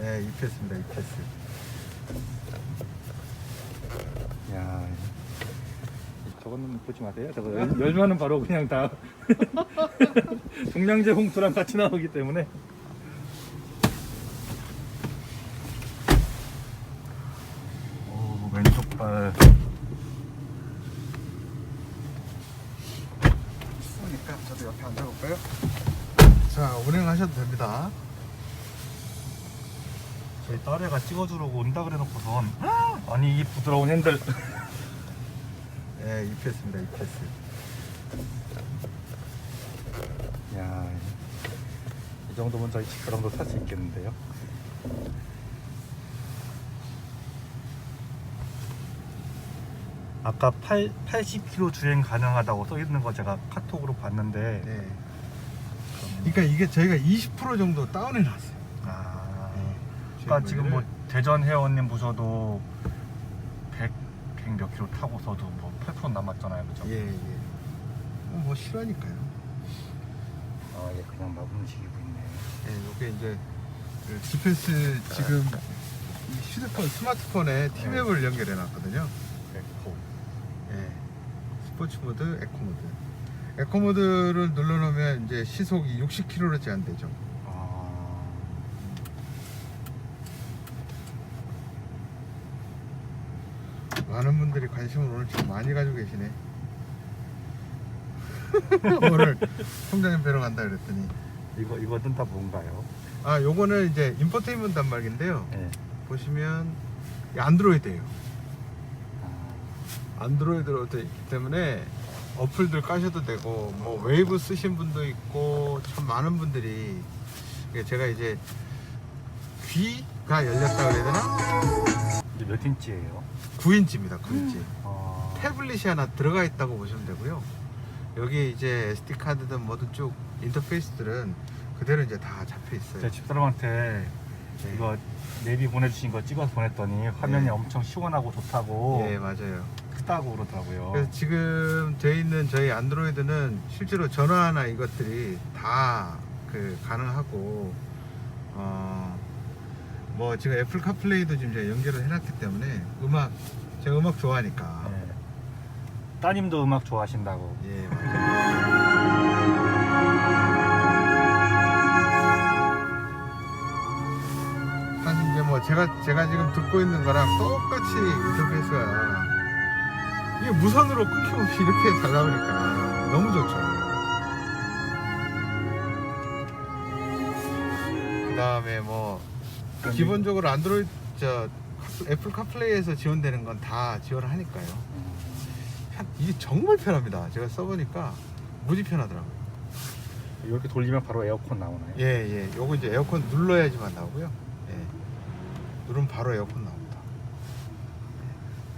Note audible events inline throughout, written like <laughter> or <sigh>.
예, 입혔습니다. 입혔어요. 야, 저거는 보지 마세요. 저거 열- 열면은 바로 그냥 다 <laughs> 동량제 홍수랑 같이 나오기 때문에. 오, 왼쪽 발. 추우니까 저도 옆에 앉아볼까요? 자, 운행하셔도 됩니다. 저희 딸애가 찍어주려고 온다 그래놓고선 아니 이 부드러운 핸들 <laughs> 예, 입혔습니다. 입혔어요. 야, 이 정도면 저희 집사람도 탈 수 있겠는데요. 아까 8, 80km 주행 가능하다고 써 있는 거 제가 카톡으로 봤는데 네. 그러니까 이게 저희가 20% 정도 다운해 놨어요. 아, 네. 그러니까 지금 뭐 대전 회원님 보셔도 100, 100몇 킬로 타고서도 뭐 8% 남았잖아요, 그죠? 예, 예. 어, 뭐 실화니까요. 아, 얘 그냥 막 움직이고 있네. 예, 요게 이제 그 GPS 지금 이 휴대폰 스마트폰에 티맵을 연결해 놨거든요. 됐고. 예. 스포츠 모드, 에코 모드. 에코 모드를 눌러 놓으면 이제 시속이 60km로 제한되죠. 아, 많은 분들이 관심을 오늘 좀 많이 가지고 계시네. <laughs> 오늘 통장님 뵈러 간다 그랬더니 이거 이거는 다 뭔가요? 아 요거는 이제 인포테인먼트 단말기인데요. 네. 보시면 이 안드로이드예요. 아, 안드로이드로 되어 있기 때문에 어플들 까셔도 되고 뭐 웨이브 쓰신 분도 있고 참 많은 분들이 제가 이제 귀 가 열렸다 그래야 되나? 이제 몇 인치예요? 9인치입니다. 9인치. 아, 태블릿이 하나 들어가 있다고 보시면 되고요. 여기 이제 SD 카드든 뭐든 쭉 인터페이스들은 그대로 이제 다 잡혀 있어요. 제 집사람한테 네. 이거 내비 보내주신 거 찍어서 보냈더니 화면이 네. 엄청 시원하고 좋다고 예, 맞아요. 크다고 그러더라고요. 그래서 지금 돼 있는 저희 안드로이드는 실제로 전화나 이것들이 다 그 가능하고 어 뭐 지금 애플 카플레이도 지금 제가 연결을 해놨기 때문에 음악 제가 음악 좋아하니까 네. 따님도 음악 좋아하신다고. 예 맞아요. 사실 이제 뭐 제가 제가 지금 듣고 있는 거랑 똑같이 인터페이스가 이게 무선으로 끊김없이 이렇게 잘 나오니까 너무 좋죠. 그 다음에 뭐 기본적으로 안드로이드 저 카- 애플 카플레이에서 지원되는 건 다 지원을 하니까요. 음, 편- 이게 정말 편합니다. 제가 써보니까 무지 편하더라고요. 이렇게 돌리면 바로 에어컨 나오나요? 예, 예. 요거 이제 에어컨 눌러야지만 나오고요. 예. 누르면 바로 에어컨 나옵니다.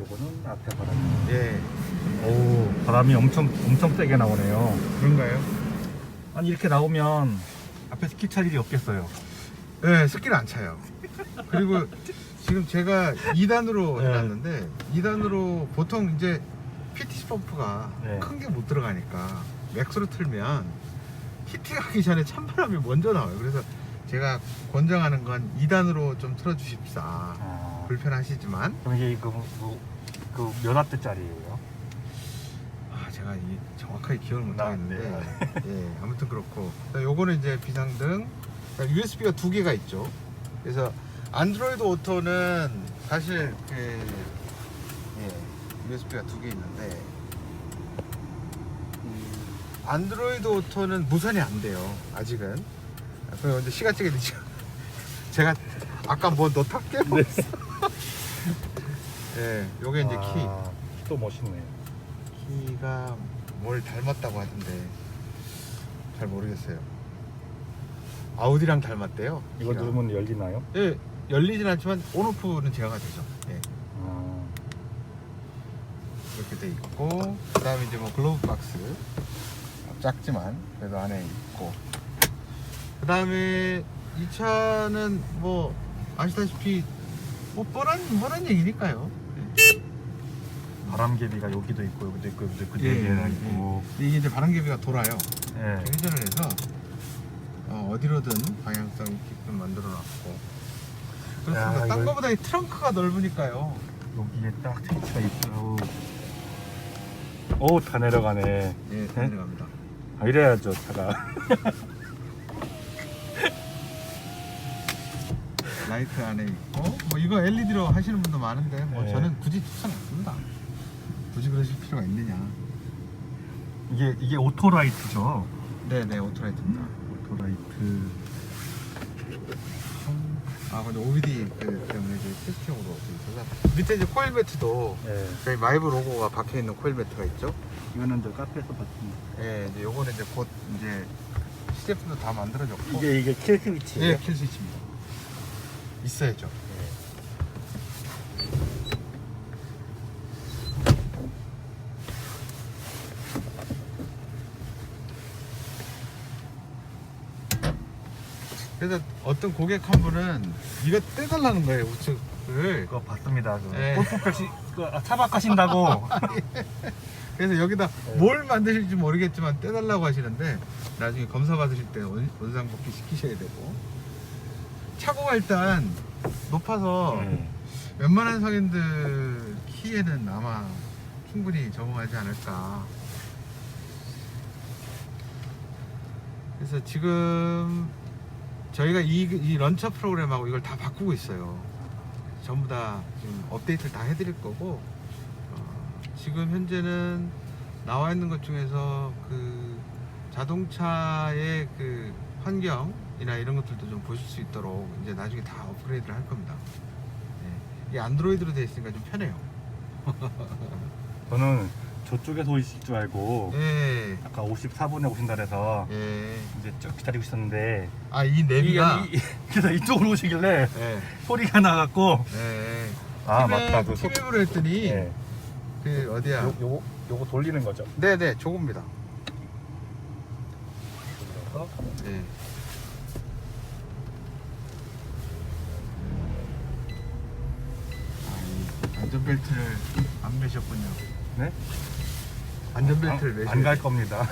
요거는 앞에 바람. 예. 오, 바람이 엄청 엄청 세게 나오네요. 그런가요? 아니 이렇게 나오면 앞에 스키 찰 일이 없겠어요. 예, 스키를 안 차요. 그리고 지금 제가 2단으로 네. 해놨는데 2단으로 보통 이제 PTC 펌프가 네. 큰 게 못 들어가니까 맥스로 틀면 히팅하기 전에 찬바람이 먼저 나와요. 그래서 제가 권장하는 건 2단으로 좀 틀어주십사. 아, 불편하시지만 그럼 이게 그그몇 와트짜리예요? 아 제가 이 정확하게 기억을 못 나- 하겠는데 예 아무튼 그렇고 자, 요거는 이제 비상등 USB가 두 개가 있죠. 그래서 안드로이드 오토는 사실 그 예, USB가 두 개 있는데 음, 안드로이드 오토는 무선이 안 돼요 아직은. 아, 그럼 이제 시가찌개 되죠. <laughs> 제가 아까 뭐 넣다 깨먹었어. <laughs> 예 요게 이제 키. 아, 또 멋있네. 키가 뭘 닮았다고 하던데 잘 모르겠어요. 아우디랑 닮았대요. 이거 키가. 누르면 열리나요? 예, 열리진 않지만 온오프는 제어가 되죠. 예, 아, 이렇게 돼 있고 그다음에 이제 뭐 글로브 박스 작지만 그래도 안에 있고 그다음에 이 차는 뭐 아시다시피 뭐 뻔한 뻔한 얘기니까요. 바람개비가 여기도 있고 여기도 있고 여기도 있고 예, 네 개나 예, 있고. 이게 이제 바람개비가 돌아요. 예. 회전을 해서 어, 어디로든 방향성 있게끔 만들어 놨고 그렇습니다. 야, 딴 이거- 거보다 이 트렁크가 넓으니까요. 여기에 딱 트위치가 있어. 오, 다 내려가네. 예, 다 내려갑니다. 아, 이래야죠, 차가. <laughs> 라이트 안에 있고 뭐 이거 LED로 하시는 분도 많은데 뭐 네. 저는 굳이 추천 안 씁니다. 굳이 그러실 필요가 있느냐? 이게, 이게 오토라이트죠? 네네 오토라이트입니다. 오토라이트. 아 근데 OBD 그 때문에 이제 테스팅으로 있어서 밑에 이제 코일 매트도 예. 저희 마이브 로고가 박혀 있는 코일 매트가 있죠. 이거는 저 카페에서 봤습니다. 예, 이제 요거는 이제 곧 이제 시제품도 다 만들어졌고 이게, 이게 킬 스위치예요? 예, 킬 스위치입니다. 있어야죠. 그래서 어떤 고객 한 분은 이거 떼달라는 거예요 우측을. 그거 봤습니다. 그 <laughs> 예. 골프백시 그 아, 차박하신다고. 그래서 여기다 네. 뭘 만드실지 모르겠지만 떼달라고 하시는데 나중에 검사 받으실 때 원- 원상복귀 시키셔야 되고 차고가 일단 높아서 예. 웬만한 성인들 키에는 아마 충분히 적응하지 않을까. 그래서 지금 저희가 이, 이 런처 프로그램하고 이걸 다 바꾸고 있어요. 전부 다 지금 업데이트를 다 해드릴 거고 어, 지금 현재는 나와 있는 것 중에서 그 자동차의 그 환경이나 이런 것들도 좀 보실 수 있도록 이제 나중에 다 업그레이드를 할 겁니다. 네. 이게 안드로이드로 되어 있으니까 좀 편해요. <laughs> 저는 저쪽에서 오실 줄 알고 예. 아까 54분에 오신다 그래서 예. 이제 쭉 기다리고 있었는데 아, 이 내비가 이- 이- <laughs> 그래서 이쪽으로 오시길래 예. 소리가 나갖고 예. 아 맞다 그 소... 팀앱을 했더니 예. 그 어디야? 요, 요거 요거 돌리는 거죠 네네, 조금입니다. 그래서 예. 아, 이 안전벨트를 안 매셨군요. 네? 안전벨트를 매셔. 안갈 겁니다 <laughs>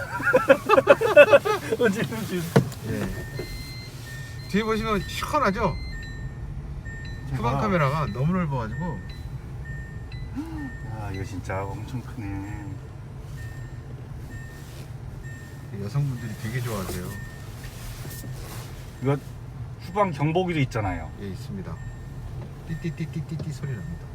어찌 예. 뒤에 보시면 시원하죠? 후방 카메라가 너무 넓어가지고 야 이거 진짜 엄청 크네 여성분들이 되게 좋아하세요. 이거 후방 경보기도 있잖아요 예, 있습니다. 띠띠띠띠띠띠 소리 납니다.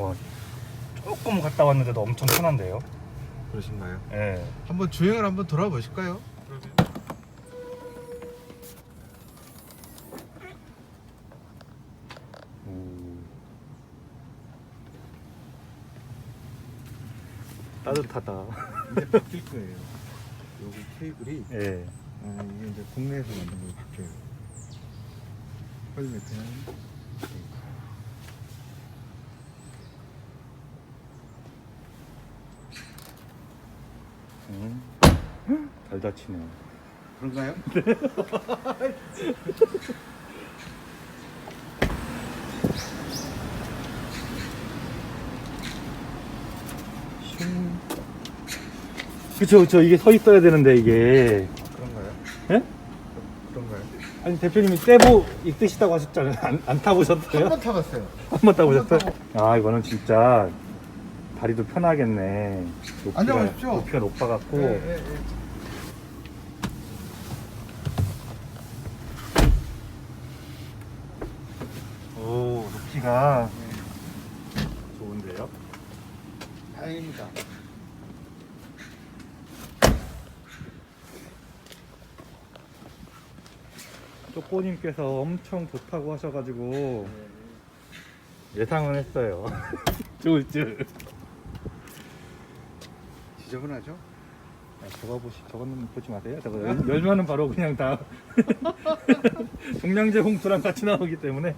와 조금 갔다 왔는데도 엄청 편한데요 그러신가요? 예. 한번 주행을 한번 돌아보실까요? 오. 따뜻하다 이제 바뀔 거예요. 여기 케이블이 예. 아, 이게 이제 국내에서 만든 걸로 바뀌어요. 헬멧은 음. 잘 다치네 그런가요? <laughs> 그쵸 그쵸 이게 서 있어야 되는데 이게 그런가요? 예? 그런가요? 아니 대표님이 떼보 있으시다고 하셨잖아요 안, 안 타보셨어요? 한 번 타봤어요. 한 번 타보셨어요? 아 이거는 진짜 다리도 편하겠네 높이가, 앉아보십시오. 높이가 높아갖고 예, 예, 예. 오 높이가 좋은데요? 다행입니다. 쪼꼬님께서 엄청 좋다고 하셔가지고 예상은 했어요 <laughs> 좋을 줄 지저분하죠? 아, 저거 보시, 저거는 보지 마세요. 저거 열, 열면은 바로 그냥 다 <laughs> <laughs> 종량제 봉투랑 같이 나오기 때문에